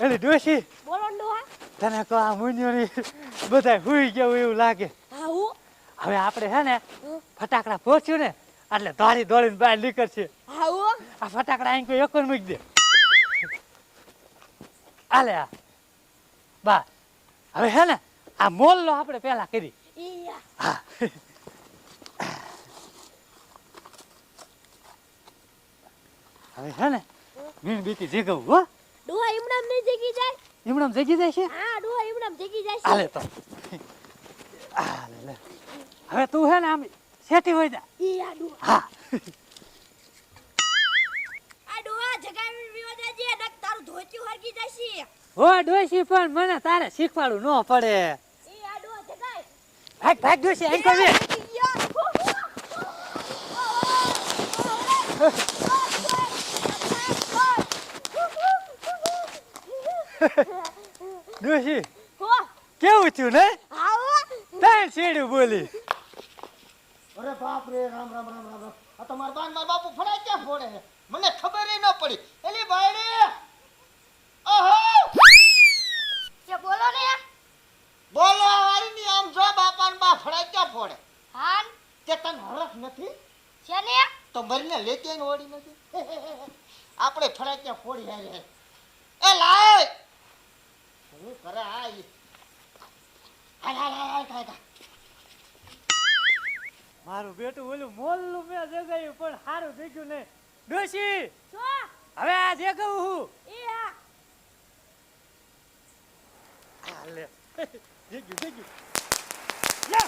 એલી ડોશી? બોલો ડોહા. તને કહો આ મુન્યોની બધા હુઈ ગયા એવું લાગે. હા હું? હવે આપણે હે ને ફટાકડા પહોંચ્યું ને એટલે દોડી દોડીને બહાર નીકળશે. હા હું? આ ફટાકડા અહીં કોઈ એકર મૂકી દે. આલે આ. બા હવે હે ને આ મોલ આપણે પેલા કરી. હા. હવે હે ને મીણબીતી જીગવું હો. ડોહા ઈમડામ નહીં જગી જાય એમણામ જગી જાય છે હા ડોહા ઈમડામ જગી જાય છે આલે તો આલે લે હવે તું હે ને આમ સેટી હોય જા ઈયા ડોહા હા આ ડોહા જગાવી વિયો જાજે નક તારું ધોતિયું હરગી જશે હો ડોશી પણ મને તારે શીખવાડું ન પડે ઈયા ડોહા જગાય ભાગ ભાગ ડોશી અહીં કોઈ ડોશી કેવું થયું ને? તાર શેડ્યું બોલી. અરે બાપ રે રામ રામ રામ રામ આ તો મારા બાન માર બાપુ ફડાય ક્યાં ફોડે છે? મને ખબર ન પડી. એલી બાયડી. ઓહો! બોલો ને? બોલો વારી ની આમ જો બાપા ને બા ફડાય ક્યાં ફોડે? હાન. કે તન હરખ નથી? છે ને? તો મરીને લેતી ઓડી નથી? આપણે ફડાય ક્યાં ફોડી હારે? એ લાય! હું કરે આ હાલ હાલ હાલ હાલ હાલ, હાલ. મારું બેટું ઓલું મોલનું મેં જગાયું પણ સારું થઈ ગયું ને ડોશી! છો હવે આ જગાવું હું. ઈયા આ લે જગ્યું જગ્યું લે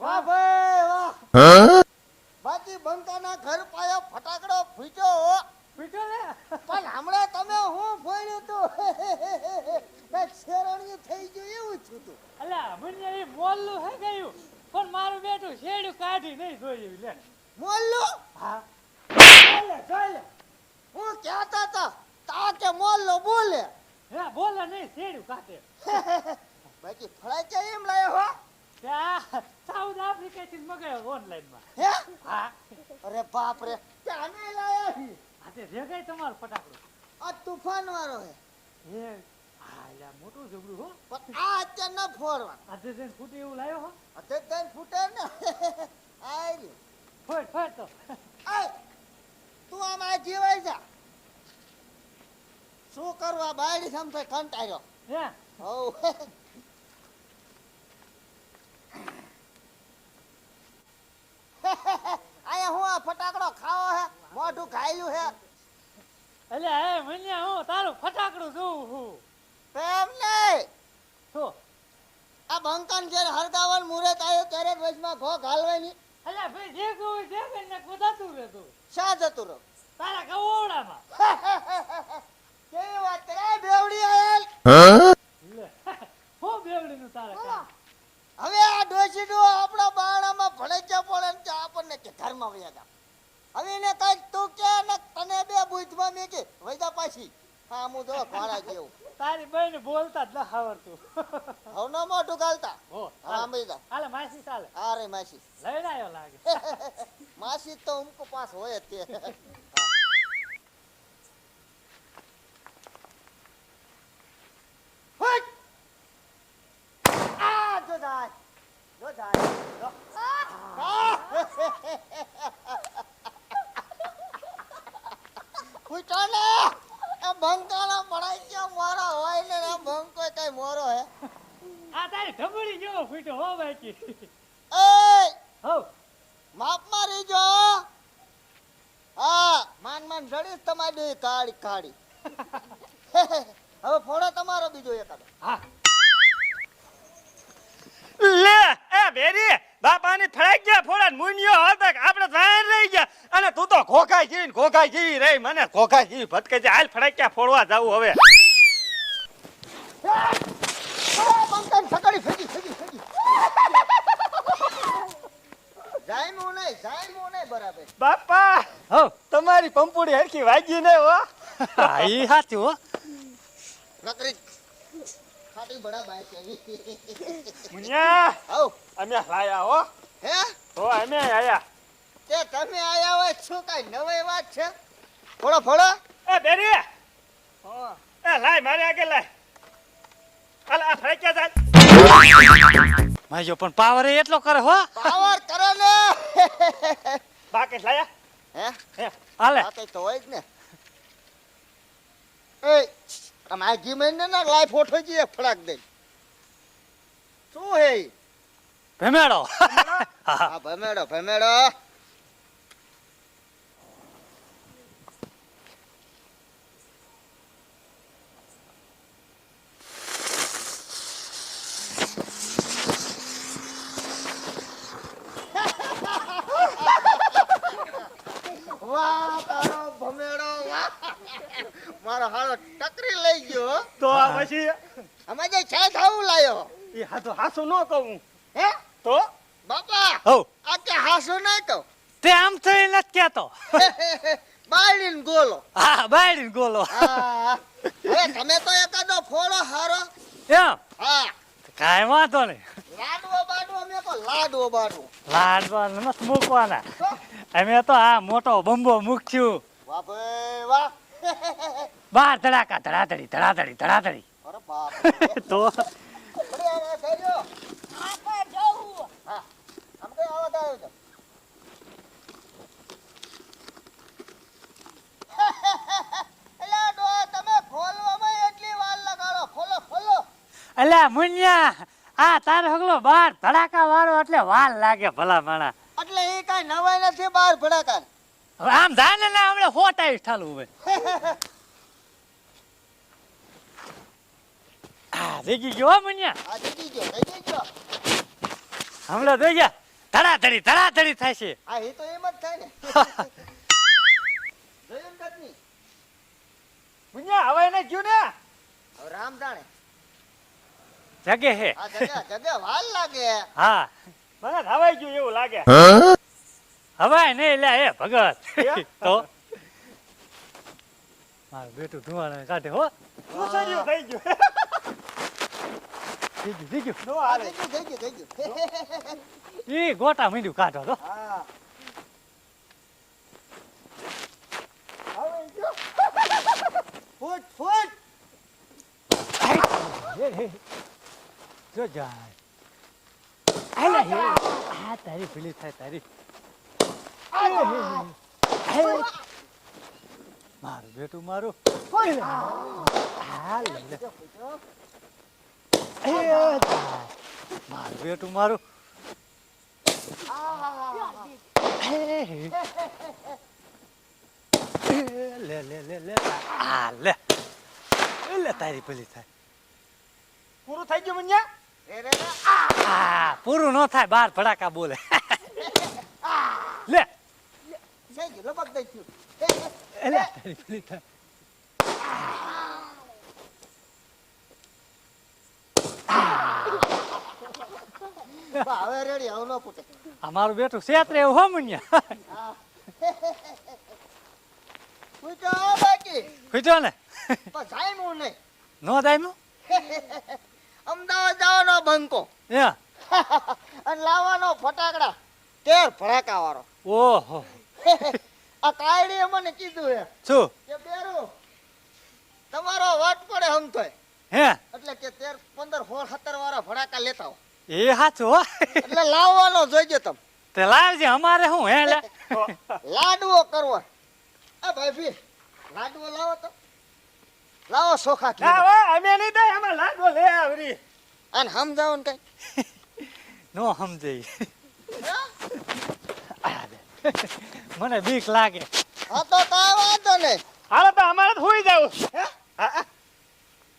વાહ ભાઈ વાહ બાકી બંકાના ઘર પાયો હો. પીટો લે. પણ હમણાં તમે હું ફોડ્યું તું કાંઈક શેરણી થઈ ગયું એવું છું તું અલા મને એ મોલનું હે ગયું પણ મારું બેટું શેડું કાઢી નહીં જોયું લે. મોલ્લું? હા. બોલે જોઈ હું કહેતા હતા તા કે મોલ્લો બોલે. હે બોલે નહીં શેડ્યું કાઢે. બાકી ફળાઈ કે એમ લાયો હો. સાઉથ આફ્રિકાથી મગાવ્યો ઓનલાઈનમાં. હે? હા. અરે બાપ રે અમે લાયા છી આ તે ભેગાય તમારું ફટાકડું. આ તુફાન વાળો હે હે આલા મોટું જબરું હો. પણ આ અત્યારે ન ફોડવાનું આજે જઈને ફૂટે એવું લાવ્યો હો. અત્યારે તને ફૂટે ને. આય રે ફોડ ફોડ તો. આય. તું આમ આ જીવાય જા. શું કરવા બાયડી સમસે કંટાળ્યો? હે? હઉ આયા હું આ ફટાકડો ખાવો હે મોઢું ખાયલું હે એટલે હે મને હું ફટાકડું જોઉં હું પ્રેમ નહીં. શું આ બંકન જ્યારે હરદાવન મુરત આવ્યો ત્યારે જ વચમાં ઘો ઘાલવાની એટલે ભાઈ જે કહું જે કરીને કુદાતું રહેતું. શા જતું રહો તારા કવોડામાં કેવી વાત કરે બેવડી આયલ? લે હો બેવડીનું તારા કામ હવે આ ડોશીડો આપણા બાણામાં ભળેચ્યા પડે ને કે આપણને કે ઘરમાં વયા જા હવે એને કંઈક તું કે ને તને બે બુધમાં મેં કે વૈદા પાછી હા હું જો ઘોડા જેવું તારી બહેન બોલતા જ ન આવડતું. હવે ન ગાલતા? હો હા હાલે. માસી ચાલે. અરે માસી. લઈને આવ્યો લાગે. માસી તો ઉમકો પાસ હોય જ તે આ જો જાય જો જાય જો. આ! ફૂટો ને એ બંકાના પડાઈ ગયા મોરો હોય ને એ બંકો કઈ મોરો હે આ તારી ઢબડી જેવો હો બાકી એ હો. માપ મારી જો હા. માન માન જડી તમારી કાળી કાળી. હવે ફોડો તમારો બીજો એકાદો. હા. લે એ બેરી બાપાની ફળાઈ ગયા ફોડા મુનિયો હતા કે આપણે જાહેર રહી ગયા. અને તું તો ખોખાઈ જીવી ખોખાઈ જીવી રહી. મને ખોખાઈ જીવી ભટકે છે. હાલ ફળાઈ ગયા ફોડવા જાવું હવે? બંકન સકડી ફેંકી જાયમું નહીં જાયમું નહીં બરાબર. બાપા હો. તમારી પંપુડી હરખી વાગી ને હો. આઈ સાચું હો. નકરી ખાટી બડા બાય છે મુનિયા હો અમે લાયા હો. હે? હો અમે આયા. તે તમે આયા હોય શું કઈ નવી વાત છે? ફોડો ફોડો. એ બેરી. હો. એ લાય મારે આગળ લાય. અલા આ ફરક્યા જાય માજો પણ પાવર એટલો કરે હો. પાવર કરો ને બાકી લાયા હે હે હાલે આ કઈ તો હોય જ ને એ આ ઘી મહિને ના લાઈફ ફોટો જઈએ ફડાક દઈ શું હે ભમેડો હા ભમેડો ભમેડો વાહ તારો ભમેડો વાહ મારો હાલો ટકરી લઈ આ હો. પછી અમે જે છે થાવું લાયો? એ હાથો હાસુ ન કહું હે. તો? બાપા હો. આ કે હાસો નહીં કહું? તે આમ થઈ નથી કેતો બાળીન ગોલો. હા બાળીન ગોલો. હા. હવે તમે તો એકાદો ફોડો હારો. એમ હા. કાંઈ વાંધો નહીં. લાડવો બાડવો અમે તો લાડવો બાડવો. લાડવા મસ્ત મૂકવાના. અમે તો આ મોટો બંબો મૂક્યું. વાહ ભાઈ વાહ. બાર ધડાકા ધડાધડી ધડાધડી ધડાધડી તો? અરે આવા થયો આ પર જવું હા. આમ કઈ આવા થયો છે? એલા ડોહા, તમે ખોલવામાં એટલી વાર લગાડો. ખોલો ખોલો. અલ્યા મુન્યા આ તાર હગલો બાર ધડાકા વાળો એટલે વાલ લાગે ભલા માણા એટલે એ કઈ નવાઈ નથી બાર ભડાકા હવે આમ જાને ને હમણાં હોટાઈ ઠાલું હોય. આ દેખી ગયો હો આ જીતી ગયો થઈ ગયો. હમણાં જોઈ ગયા? ધડાધડી ધડાધડી થાય છે. આ એ તો એમ જ થાય ને. જોયું ને કટની? હવે એને ગયું ને? હવે રામ જાણે. જગે હે. આ વાલ લાગે. હા. મને હવાઈ ગયું એવું લાગે. હવાય નહીં લે એ ભગત? તો? મારું બેટું ધુવાણા કાઢે હો. થઈ ગયું. થઈ ગયું થઈ ગયું નો આ હાલે. થઈ ગયું થઈ ગયું થઈ ગયું ઈ ગોટા મીંડું કાઢો તો હા. ફૂટ ફૂટ. હે, હે. જો જાય. આલે હે. આ તારી ભૂલી થાય તારી. હે, હે. મારું બેટું મારું. હા, લે, લે. હે, જાય. લે લે લે લે લે લે તારી ભૂલી થાય પૂરું થઈ ગયું મુનિયા પૂરું ન થાય બાર ભડાકા બોલે લે ગયું લપક દઈ ગયું લે તારી પેલી થાય હવે રેડી હવે ન ફૂટે. અમારું બેટું ક્ષેત્રે એવું હો બાકી. ખુજો ને? પણ જામ્યું નહીં. નો દાયમું અમદાવાદ જવાનો બંકો. એ અને લાવવાનો ફટાકડા. તેર ફટાકા વાળો ઓહો. આ કાયડીએ મને કીધું હે શું? કે બેરું તમારો વાટ પડે હમતોય હે? એટલે કે તેર પંદર હોળ સત્તર વાળા ફટાકા લેતા આવો. એ સાચું હો. એટલે લાવવાનો જોઈજો તમે. તે લાવજે અમારે શું હે લે? લાડવો કરવો એ ભાઈ ભી લાડવો લાવો તો. લાવો સોખા કે લાવો અમે નહીં દે અમે લાડવો લે આવરી. અને સમજાવો ને કઈ? નો સમજે ઈ. આ લે. મને બીક લાગે. હા તો કાંઈ વાંધો નહીં. હાલો તો અમારે તો હુઈ જવું.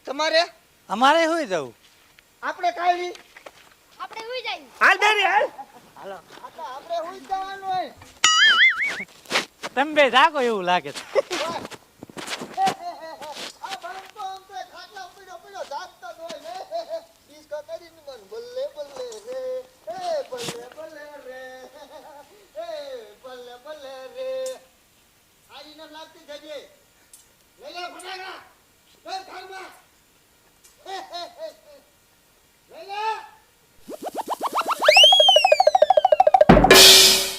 તમારે? અમારે શું જવું આપણે કાયડી આપણે હુઈ જાય હાલ બેરી હાલ. હાલો. આપણે હુઈ જવાનું હોય. તમે બે જાગો એવું લાગે છે. જાગતો હોય ને. ઈસકો કરીને મન બલ્લે બલ્લે